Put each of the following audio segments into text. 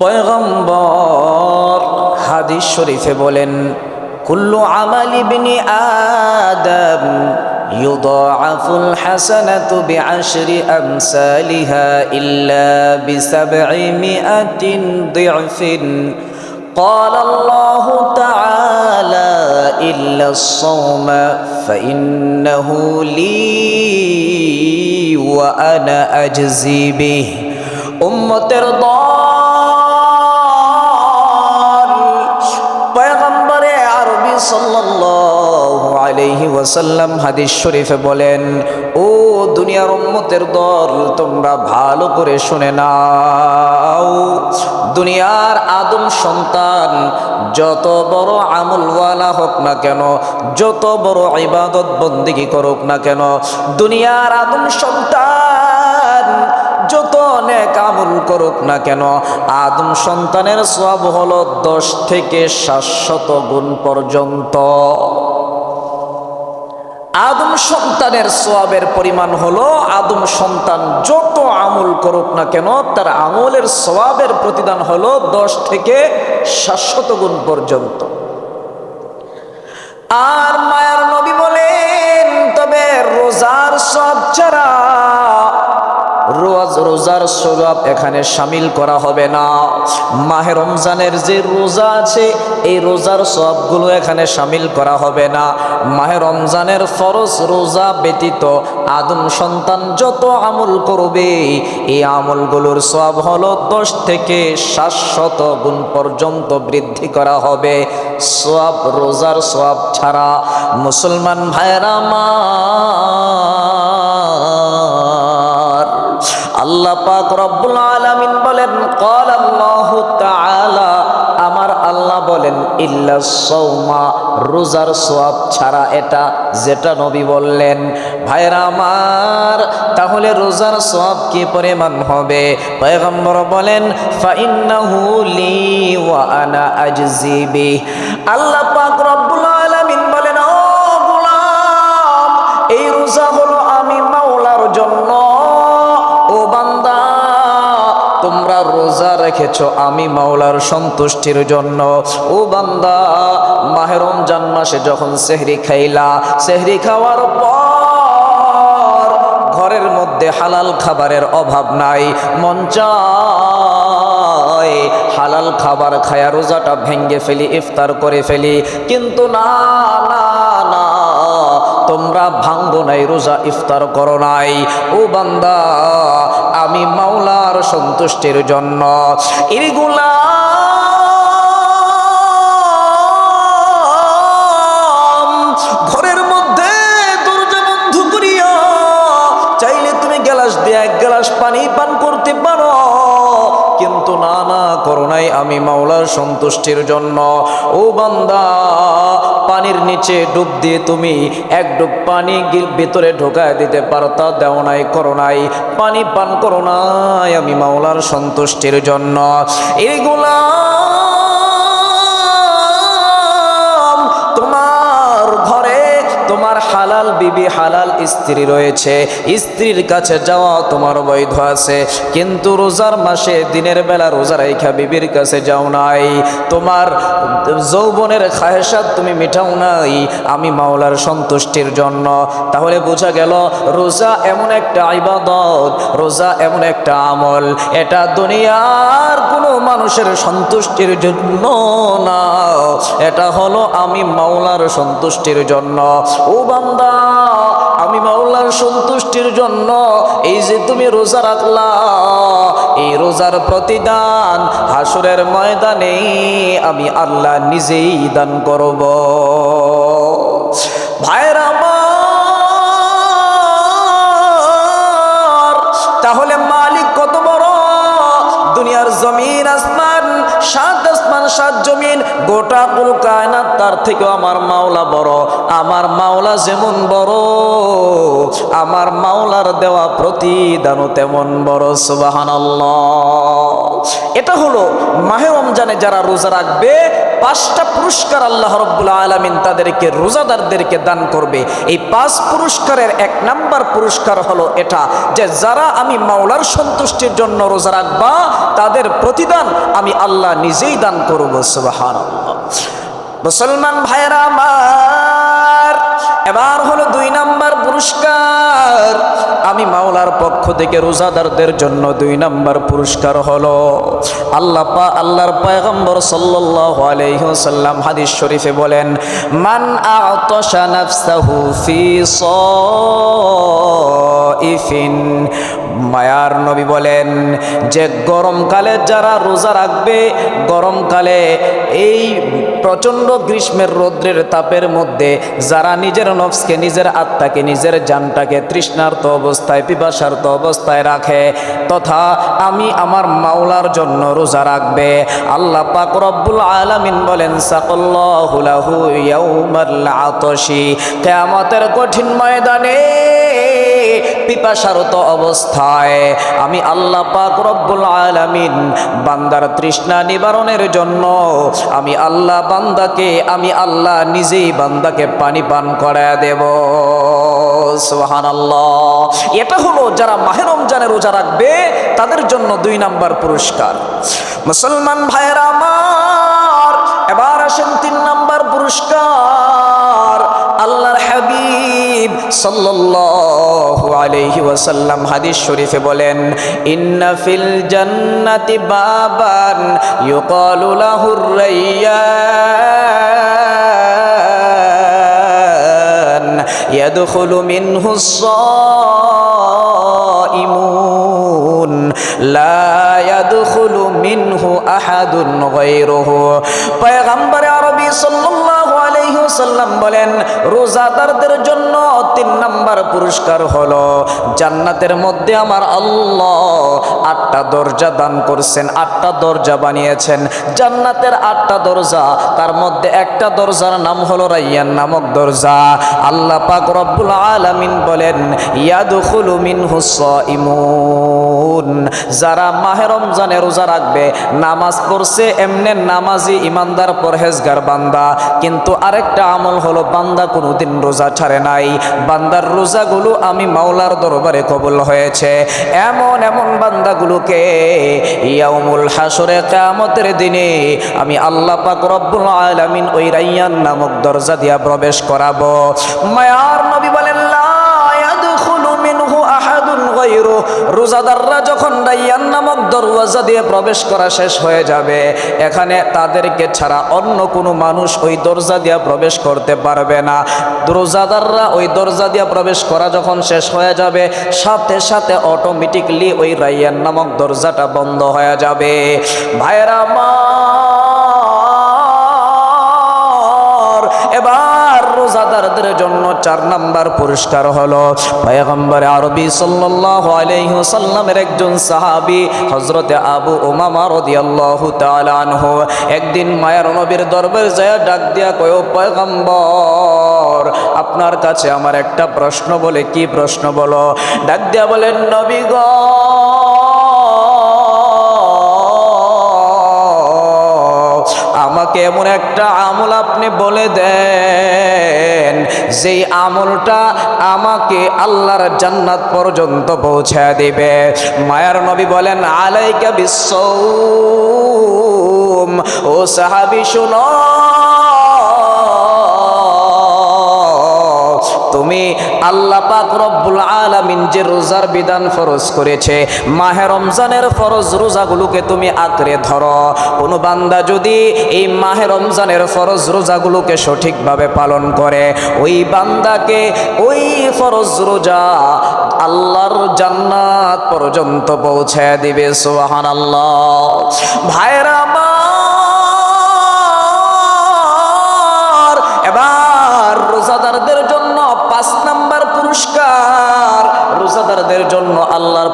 পয়গম্বর হাদিস শরীফে বলেন কুল্লু আমাল ইবনি আদম يضاعف الحسنة بعشر أمثالها إلا بسبعمائة ضعف قال الله تعالى إلا الصوم فإنه لي وأنا أجزي به উম্মতের দল ওয়াসাল্লাম হাদিস শরীফে বলেন, ও দুনিয়ার উম্মতের দল, তোমরা ভালো করে শুনে নাও। দুনিয়ার আদম সন্তান, যত বড় আমলওয়ালা হোক না কেন, যত বড় ইবাদত বন্দিগি করুক না কেন, দুনিয়ার আদম সন্তান, যত অনেক আমল করুক না কেন, আদম সন্তানের সব হলো দশ থেকে সাতশত গুণ পর্যন্ত। আদম সন্তানের সোয়াবের পরিমাণ হলো, আদম সন্তান যত আমল করুক না কেন, তার আমলের সোয়াবের প্রতিদান হলো দশ থেকে সাতশত গুণ পর্যন্ত। আর মায়ার নবী বলেন, তবে রোজার সব ছাড়া রোজ রোজার স্বভাব এখানে সামিল করা হবে না। মাহে রমজানের যে রোজা আছে, এই রোজার সবগুলো এখানে সামিল করা হবে না। মাহে রমজানের ফরজ রোজা ব্যতীত আদম সন্তান যত আমল করবে, এই আমলগুলোর সব হলো দশ থেকে সাতশত গুণ পর্যন্ত বৃদ্ধি করা হবে। সব রোজার সব ছাড়া মুসলমান ভাইরা আমার আমার আল্লাহ বলেন, ইল্লা সৌমা রোজার সোয়াব ছাড়া এটা যেটা নবী বললেন। ভাইরা আমার, তাহলে রোজার সব কি পরিমাণ হবে? পয়গম্বর বলেন আল্লাহ পাক রেখেছো আমি মাওলার সন্তুষ্টির জন্য। ও বান্দা, মাহে রমজান মাসে যখন সেহরি খাইলা, সেহরি খাওয়ার পর ঘরের মধ্যে হালাল খাবারের অভাব নাই চায় হালাল খাবার খায়া রোজাটা ভেঙ্গে ফেলি, ইফতার করে ফেলি। কিন্তু না তোমরা ভাঙ্গো নাই রোজা ইফতার করো নাই। ও বান্দা আমি মাওলার সন্তুষ্টির জন্য। এগুলা আমি মাওলার সন্তুষ্টির জন্য। ও বান্দা, পানির নিচে ডুব দিয়ে তুমি এক ডুব পানি ভিতরে ঢোকায় দিতে পারতা দেও নাই, করো নাই, পানি পান করো নাই আমি মাওলার সন্তুষ্টির জন্য। এইগুলা তোমার ঘরে, তোমার হালাল বিবি হালাল স্ত্রী রয়েছে, স্ত্রীর কাছে যাওয়া তোমার বৈধ আছে। কিন্তু রোজার মাসে, দিনের বেলা রোজা রাইখা বিবির কাছে যাও নাই। তোমার যৌবনের খায়সাত তুমি মিটাও নাই, আমি মাওলার সন্তুষ্টির জন্য। তাহলে বোঝা গেল, রোজা এমন একটা ইবাদত, রোজা এমন একটা আমল। এটা দুনিয়ার কোনো মানুষের সন্তুষ্টির জন্য না। এটা হলো আমি মাওলার সন্তুষ্টির জন্য। ও বান্দা আমি মাওলার সন্তুষ্টির জন্য এই যে তুমি রোজা রাখলা, এই রোজার প্রতিদান হাসুরের ময়দানে আমি আল্লাহ নিজেই দান করব। ভাইরা তাহলে মালিক কত বড়? দুনিয়ার জমিন, আসমান সাত আসমান সাত জমিন, গোটা কুল কায়নাত তার থেকেও আমার মাওলা বড়। আমার মাওলা যেমন বড়, আমার মাওলার দেওয়া প্রতিদানও তেমন বড় সুবাহান এটা হলো মাহে রমজানে যারা রোজা রাখবে, পাঁচটা পুরস্কার আল্লাহ রব্বুল আলমিন তাদেরকে, রোজাদারদেরকে দান করবে। এই পাঁচ পুরস্কারের এক নাম্বার পুরস্কার হলো এটা, যে যারা আমি মাওলার সন্তুষ্টির জন্য রোজা রাখবা, তাদের প্রতিদান আমি আল্লাহ নিজেই দান করব সুবাহান মুসলমান ভাইরা আমার, এবার হলো দুই নাম্বার পুরস্কার। আমি মাওলার পক্ষ থেকে রোজাদারদের জন্য দুই নাম্বার পুরস্কার হলো আল্লাহ পা, আল্লাহর পয়গম্বর সাল্লাল্লাহু আলাইহি ওয়াসাল্লাম হাদিস শরীফে বলেন, মান আ'তাশা নাফসাহু ফি সাইফিন মায়ার নবী বলেন যে গরমকালে যারা রোজা রাখবে গরমকালে এই প্রচণ্ড গ্রীষ্মের রৌদ্রের তাপের মধ্যে যারা নিজের নফসকে, নিজের আত্মাকে, নিজের জানটাকে তৃষ্ণার্ত অবস্থায়, পিপাসার্ত অবস্থায় রাখে, তথা আমি আমার মাওলার জন্য রোজা রাখবে। আল্লাহ পাক রব্বুল আলামিন বলেন, সাকাল্লাহু লাহু ইয়াউমাল আতশি। কিয়ামতের কঠিন ময়দানে পিপাসারত অবস্থায়। আমি আল্লাহ পাক রব্বুল আলামিন বান্দার তৃষ্ণা নিবারণের জন্য আমি আল্লাহ বান্দাকে, আমি আল্লাহ নিজেই বান্দাকে পানি পান করায় দেব। সুবহানাল্লাহ। এটা হলো যারা মাহে রমজানে রোজা রাখবে, তাদের জন্য দুই নাম্বার পুরস্কার। মুসলমান ভাইয়েরা আমার, এবার আসেন তিন নাম্বার পুরস্কার। আল্লাহর হাবিব সাল্লাল্লাহু আলাইহি ওয়াসাল্লাম হাদিস শরীফে বলেন ইন্না ফিল জান্নাতি বাবান ইউকালু লাহুর রাইয়ান ইয়াদখুলু মিনহু বলেন, রোজাদারদের জন্য তিন নাম্বার পুরস্কার হলো, জান্নাতের মধ্যে আমার আল্লাহ আটটা দরজা দান করছেন, আটটা দরজা বানিয়েছেন। জান্নাতের আটটা দরজা, তার মধ্যে একটা দরজার নাম হলো রাইয়ান নামক দরজা। আল্লাহ পাক রব্বুল আলামিন বলেন, ইয়াদখুলু মিনহু সাইমুন যারা মাহে রমজানে রোজা রাখবে, নামাজ পড়ছে, এমনে নামাজি ইমানদার, পরহেজগার বান্দা। কিন্তু আরেকটা আমল হলো, বান্দা কোনোদিন রোজা ছাড়ে নাই। বান্দার রোজাগুলো আমি মাওলার দরবারে কবল হয়েছে। এমন এমন বান্দাগুলোকে ইয়াউমুল হাসরে কিয়ামতের দিনে আমি আল্লাহ পাক রব্বুল আলামিন ওই রাইয়ান নামক দরজা দিয়া প্রবেশ করাবো। মায়ার নবী বলেন রোজাদাররা যখন রাইয়ান নামক দরওয়াজা দিয়ে প্রবেশ করা শেষ হয়ে যাবে, এখানে তাদেরকে ছাড়া অন্য কোনো মানুষ ওই দরজা দিয়ে প্রবেশ করতে পারবে না। রোজাদাররা ওই দরজা দিয়ে প্রবেশ করা যখন শেষ হয়ে যাবে, সাথে সাথে অটোমেটিকলি ওই রাইয়ান নামক দরজাটা বন্ধ হয়ে যাবে। ভাইরা আমার রোজাদারদের জন্য চার নাম্বার পুরস্কার হলো। পয়গম্বর আরবি সাল্লাল্লাহু আলাইহি ওয়াসাল্লামের একজন সাহাবি হযরতে আবু উমামা রাদিয়াল্লাহু তাআলা আনহু। একদিন মায়ের নবীর দরবারে যায় ডাক দিয়া কয়, "ও পয়গম্বর, আপনার কাছে আমার একটা প্রশ্ন বলে, কি প্রশ্ন বলো? ডাক দিয়া বলেন, নবী গো এমন একটা আমল আপনি বলে দেন, যেই আমলটা আমাকে আল্লাহর জান্নাত পর্যন্ত পৌঁছে দেবে। মায়ার নবী বলেন, আলাইকা বিশ্ব ও সাহাবি, শুনো। তুমি আল্লাহ পাক রব্বুল আলামিন যে রোজার বিধান ফরজ করেছে, মাহে রমজানের ফরজ রোজাগুলোকে তুমি আঁকড়ে ধরো। কোনো বান্দা যদি এই মাহে রমজানের ফরজ রোজাগুলোকে সঠিকভাবে পালন করে, ওই বান্দাকে ওই ফরজ রোজা আল্লাহর জান্নাত পর্যন্ত পৌঁছে দিবে সোহান আল্লাহ ভাইরা আমার, এবার রোজাদারদের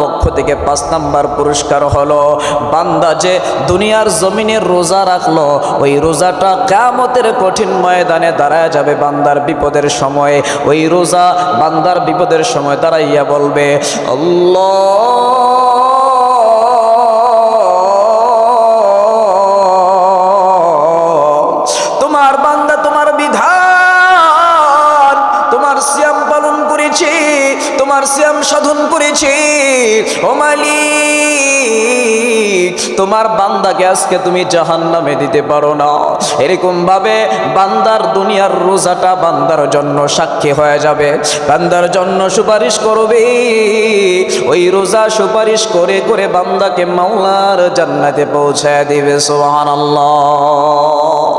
পক্ষ থেকে পাঁচ নাম্বার পুরস্কার হলো, বান্দা যে দুনিয়ার জমিনে রোজা রাখল, ওই রোজাটা কামতের কঠিন ময়দানে দাঁড়ায় যাবে বান্দার বিপদের সময়ে। ওই রোজা বান্দার বিপদের সময় দাঁড়াইয়া বলবে, আল্লাহ তোমার বান্দাকে আজকে তুমি জাহান্নামে দিতে পারো না। এরকম ভাবে বান্দার দুনিয়ার রোজাটা বান্দার জন্য সাক্ষী হয়ে যাবে। বান্দার জন্য সুপারিশ করবে। ওই রোজা সুপারিশ করে করে বান্দাকে মাওলার জান্নাতে পৌঁছায় দিবে, সুবহানাল্লাহ।